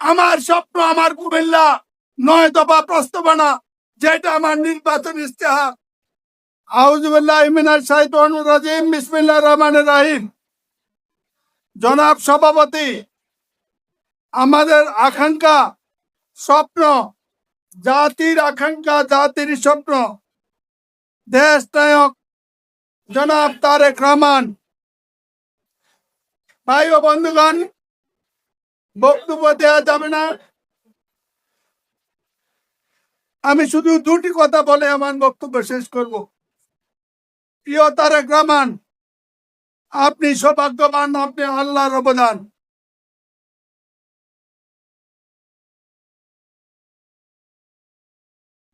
আমার স্বপ্ন আমার কুমিল্লা, নয় দফা প্রস্তাবনা যেটা আমার নির্বাচন ইস্তেহার আউজুবিল্লাহ ইমিনার শাহিদ রাজিম বিসমিল্লাহ রহমান রাহিম। জনাব সভাপতি, আমাদের আকাঙ্ক্ষা, স্বপ্ন, জাতির আকাঙ্ক্ষা, জাতির স্বপ্ন। দেশ নায়ক, জনাব তারেক রহমান। ভাই ও বন্ধুগণ বক্তব্য দেওয়া যাবে না। আমি শুধু দুটি কথা বলে আমার বক্তব্য শেষ করব। প্রিয় তারেক রহমান, আপনি সৌভাগ্যবান, আপনি আল্লাহর অবদান।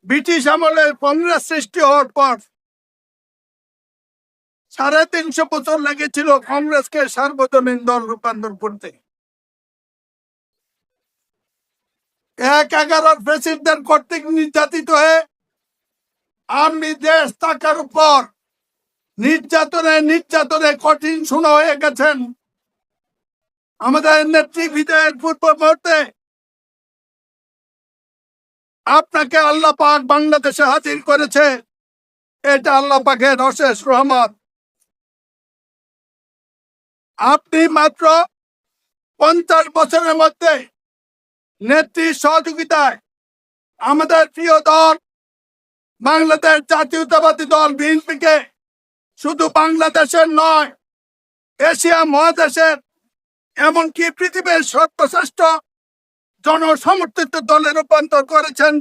ব্রিটিশ আমলের কংগ্রেস সৃষ্টি হওয়ার পর সাড়ে তিনশো বছর লেগেছিল কংগ্রেসকে সার্বজনীন দল রূপান্তর করতে। এক এগারোর প্রেসিডেন্ট কর্তৃক নির্যাতিত হয়ে আপনি দেশ টাকার উপর নির্যাতনে নির্যাতনে কঠিন শোনা হয়ে গেছেন। আমাদের নেত্রী বিদায়ের পূর্ব মুহূর্তে আপনাকে আল্লাহ পাক বাংলাদেশে হাজির করেছে। এটা আল্লাহ পাকের অশেষ রহমত। আপনি মাত্র পঞ্চাশ বছরের মধ্যে নেত্রীর সহযোগিতায় আমাদের প্রিয় দল বাংলাদেশ জাতীয়তাবাদী দল বিএনপিকে শুধু বাংলাদেশের নয়, এশিয়া মহাদেশের এমনকি পৃথিবীর সর্বশ্রেষ্ঠ জনসমর্থিত দলে রূপান্তর করেছেন,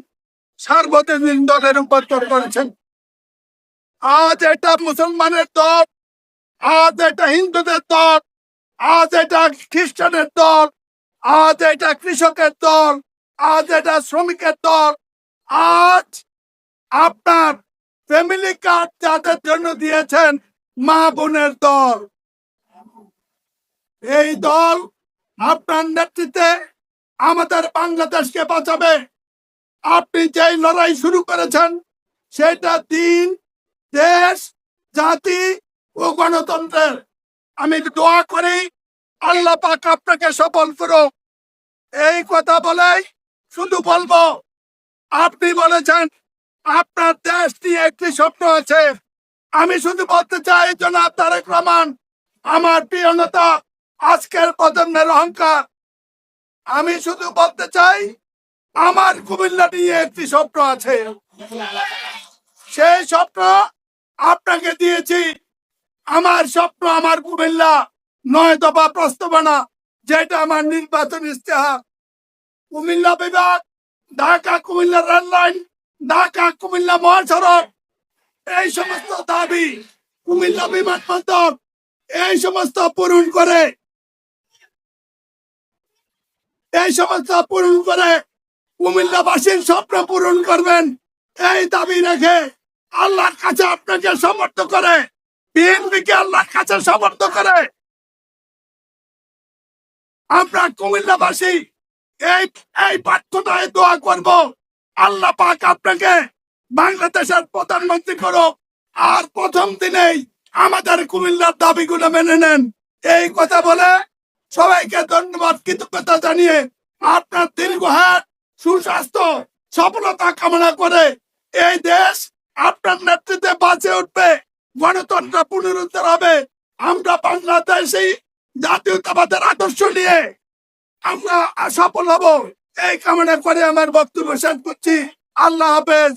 সার্বজনীন দলে রূপান্তর করেছেন। আজ এটা মুসলমানের দল, আজ এটা হিন্দুদের দল, আজ এটা খ্রিস্টানের দল আজ এটা কৃষকের দল, আজ এটা শ্রমিকের দল, আজ আপনার ফ্যামিলি কার্ড যাদের জন্য দিয়েছেন মা বোনের দল। এই দল আপনার নেতৃত্বে আমাদের বাংলাদেশকে বাঁচাবে। আপনি যেই লড়াই শুরু করেছেন, সেটা দিন, দেশ, জাতি ও গণতন্ত্রের। আমি দোয়া করি আল্লাহ পাক আপনাকে সফল করুক এই কথা বলেই শুধু বলব, আপনি বলেছেন, আপনার দেশ নিয়ে একটি স্বপ্ন আছে। আমি শুধু বলতে চাই, জনাব তারেক রহমান, আমার প্রিয় নেতা, আজকের প্রজন্মের অহংকার। আমি শুধু বলতে চাই, আমার কুমিল্লা নিয়ে একটি স্বপ্ন আছে। সেই স্বপ্ন আপনাকে দিয়েছি। আমার স্বপ্ন আমার কুমিল্লা। নয় দফা প্রস্তাবনা যেটা আমার নির্বাচন ইস্তেহার কুমিল্লা বিভাগ, ঢাকা কুমিল্লা রেল লাইন, ঢাকা কুমিল্লা মহাসড়ক, এই সমস্ত দাবি কুমিল্লা বিমানবন্দর এই সমস্ত পূরণ করে। এই সমস্ত পূরণ করে কুমিল্লাবাসীর স্বপ্ন পূরণ করবেন, এই দাবি রেখে আল্লাহর কাছে আপনাকে সমর্থ করে, বিএনপিকে আল্লাহর কাছে সমর্থ করে আমরা কুমিল্লাবাসী, এই এই প্রার্থনায় দোয়া করব। আল্লাহ পাক আপনাকে বাংলাদেশের প্রধানমন্ত্রী করুক। আর প্রথম দিনেই আমাদের কুমিল্লার দাবিগুলো মেনে নেন। এই কথা বলে সবাইকে ধন্যবাদ, কৃতজ্ঞতা জানিয়ে আপনার দীর্ঘ হাত সুস্বাস্থ্য, সফলতা কামনা করে এই দেশ আপনার নেতৃত্বে বাঁচে উঠবে। গণতন্ত্র পুনরুদ্ধার হবে। আমরা বাংলাদেশি জাতীয়তাবাদের আদর্শ নিয়ে আমরা সফল হব এই কামনা করে আমার বক্তব্য শেষ করছি। আল্লাহ হাফেজ।